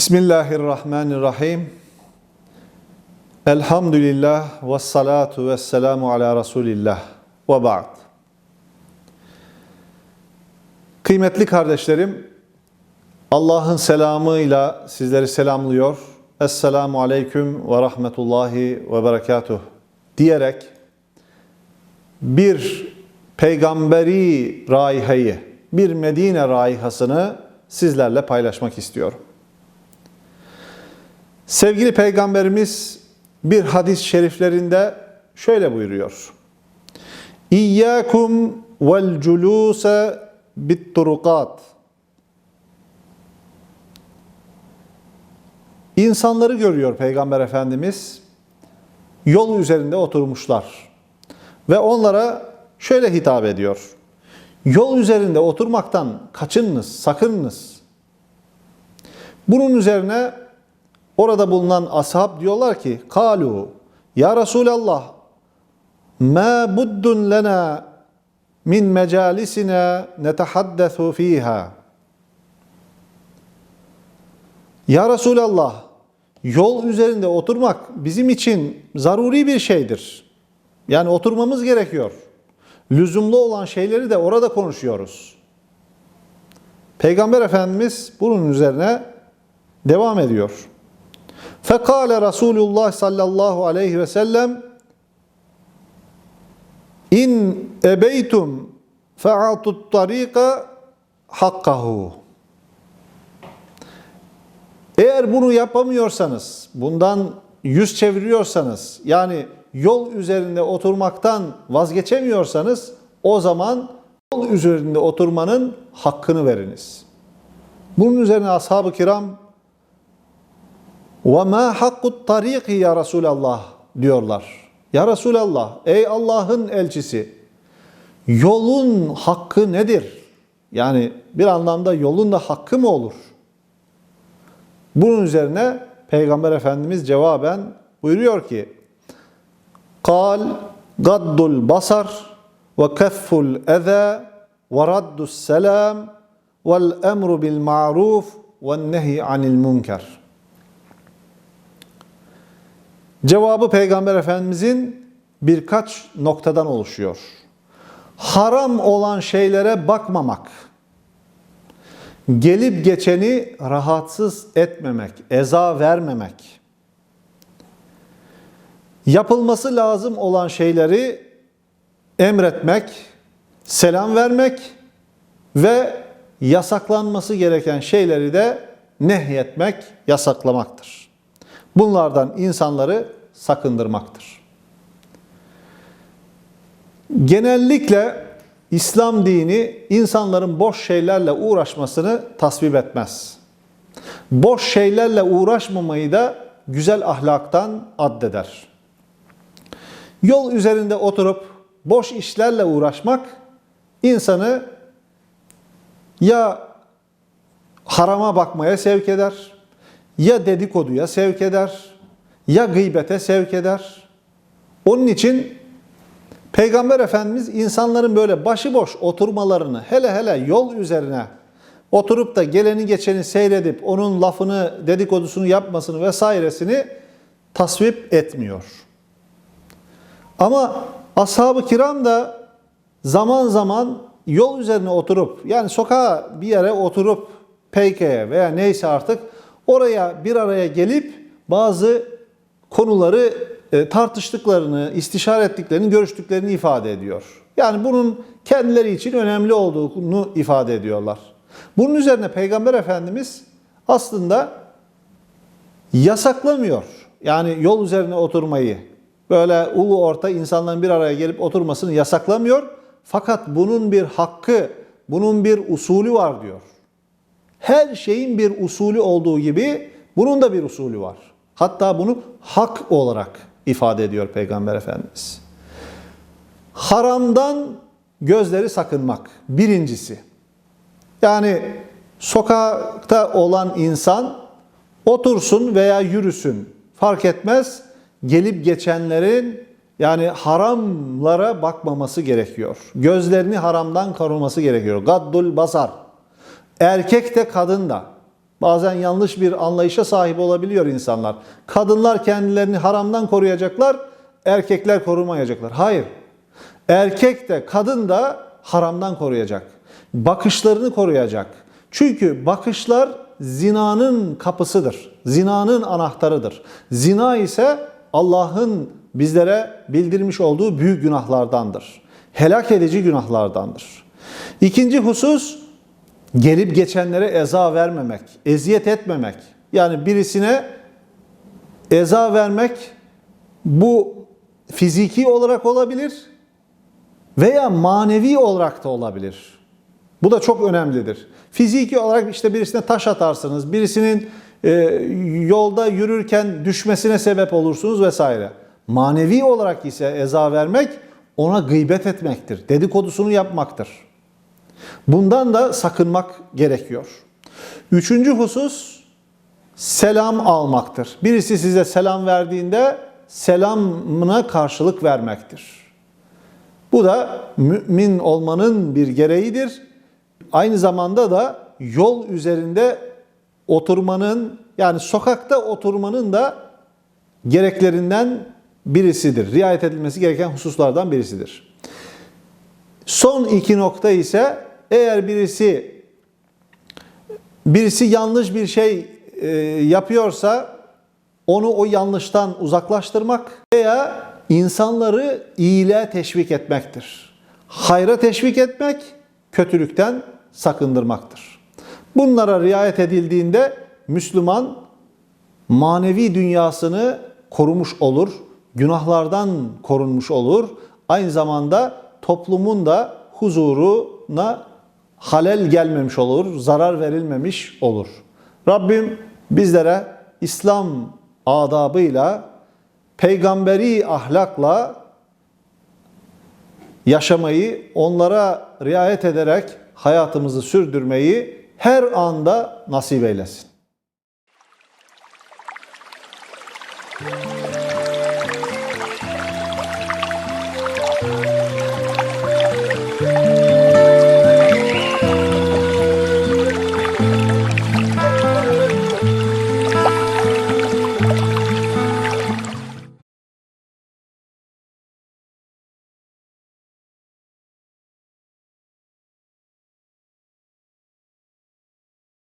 Bismillahirrahmanirrahim. Elhamdülillah ve salatu ve selamu ala Resulillah ve ba'd. Kıymetli kardeşlerim, Allah'ın selamıyla sizleri selamlıyor. Esselamu aleyküm ve rahmetullahi ve berekatuh diyerek bir peygamberi raihayı, bir Medine raihasını sizlerle paylaşmak istiyorum. Sevgili Peygamberimiz bir hadis-i şeriflerinde şöyle buyuruyor. İyyâkum vel culûse bit turukat. İnsanları görüyor Peygamber Efendimiz. Yol üzerinde oturmuşlar. Ve onlara şöyle hitap ediyor. Yol üzerinde oturmaktan kaçınınız, sakınınız. Bunun üzerine Orada bulunan ashab diyorlar ki kalu ya Resulallah ma buddun lena min mecalisina netahaddesu fiha Ya Resulallah yol üzerinde oturmak bizim için zaruri bir şeydir. Yani oturmamız gerekiyor. Lüzumlu olan şeyleri de orada konuşuyoruz. Peygamber Efendimiz bunun üzerine devam ediyor. Fekale Resulullah sallallahu aleyhi ve sellem İn ebeytum fe'atut tarika hakkahu. Eğer bunu yapamıyorsanız, bundan yüz çeviriyorsanız, yani yol üzerinde oturmaktan vazgeçemiyorsanız, o zaman yol üzerinde oturmanın hakkını veriniz. Bunun üzerine ashab-ı kiram ve ma hakkut tariki ya Resulallah diyorlar. Ya Resulallah ey Allah'ın elçisi yolun hakkı nedir? Yani bir anlamda yolun da hakkı mı olur? Bunun üzerine Peygamber Efendimiz cevaben buyuruyor ki Kal gaddul basar ve kefful eza ve raddus selam vel emru bil ma'ruf ve nehi anil münker. Cevabı Peygamber Efendimizin birkaç noktadan oluşuyor. Haram olan şeylere bakmamak, gelip geçeni rahatsız etmemek, eza vermemek, yapılması lazım olan şeyleri emretmek, selam vermek ve yasaklanması gereken şeyleri de nehyetmek, yasaklamaktır. Bunlardan insanları sakındırmaktır. Genellikle İslam dini insanların boş şeylerle uğraşmasını tasvip etmez. Boş şeylerle uğraşmamayı da güzel ahlaktan addeder. Yol üzerinde oturup boş işlerle uğraşmak insanı ya harama bakmaya sevk eder, ya dedikoduya sevk eder, ya gıybete sevk eder. Onun için Peygamber Efendimiz insanların böyle başıboş oturmalarını hele hele yol üzerine oturup da geleni geçeni seyredip onun lafını, dedikodusunu yapmasını vesairesini tasvip etmiyor. Ama ashab-ı kiram da zaman zaman yol üzerine oturup yani sokağa bir yere oturup peykeye veya neyse artık oraya bir araya gelip bazı konuları e, tartıştıklarını, istişare ettiklerini, görüştüklerini ifade ediyor. Yani bunun kendileri için önemli olduğunu ifade ediyorlar. Bunun üzerine Peygamber Efendimiz aslında yasaklamıyor. Yani yol üzerine oturmayı, böyle ulu orta insanların bir araya gelip oturmasını yasaklamıyor. Fakat bunun bir hakkı, bunun bir usulü var diyor. Her şeyin bir usulü olduğu gibi bunun da bir usulü var. Hatta bunu hak olarak ifade ediyor Peygamber Efendimiz. Haramdan gözleri sakınmak birincisi. Yani sokakta olan insan otursun veya yürüsün fark etmez. Gelip geçenlerin yani haramlara bakmaması gerekiyor. Gözlerini haramdan koruması gerekiyor. Gaddul basar. Erkek de kadın da. Bazen yanlış bir anlayışa sahip olabiliyor insanlar. Kadınlar kendilerini haramdan koruyacaklar, erkekler korumayacaklar. Hayır. Erkek de kadın da haramdan koruyacak. Bakışlarını koruyacak. Çünkü bakışlar zinanın kapısıdır. Zinanın anahtarıdır. Zina ise Allah'ın bizlere bildirmiş olduğu büyük günahlardandır. Helak edici günahlardandır. İkinci husus gelip geçenlere eza vermemek, eziyet etmemek. Yani birisine eza vermek bu fiziki olarak olabilir veya manevi olarak da olabilir. Bu da çok önemlidir. Fiziki olarak işte birisine taş atarsınız, birisinin e, yolda yürürken düşmesine sebep olursunuz vesaire. Manevi olarak ise eza vermek ona gıybet etmektir, dedikodusunu yapmaktır. Bundan da sakınmak gerekiyor. Üçüncü husus selam almaktır. Birisi size selam verdiğinde selamına karşılık vermektir. Bu da mümin olmanın bir gereğidir. Aynı zamanda da yol üzerinde oturmanın yani sokakta oturmanın da gereklerinden birisidir. Riayet edilmesi gereken hususlardan birisidir. Son iki nokta ise eğer birisi birisi yanlış bir şey e, yapıyorsa onu o yanlıştan uzaklaştırmak veya insanları iyiliğe teşvik etmektir. Hayra teşvik etmek, kötülükten sakındırmaktır. Bunlara riayet edildiğinde Müslüman manevi dünyasını korumuş olur, günahlardan korunmuş olur. Aynı zamanda toplumun da huzuruna halel gelmemiş olur, zarar verilmemiş olur. Rabbim bizlere İslam adabıyla, peygamberi ahlakla yaşamayı, onlara riayet ederek hayatımızı sürdürmeyi her anda nasip eylesin.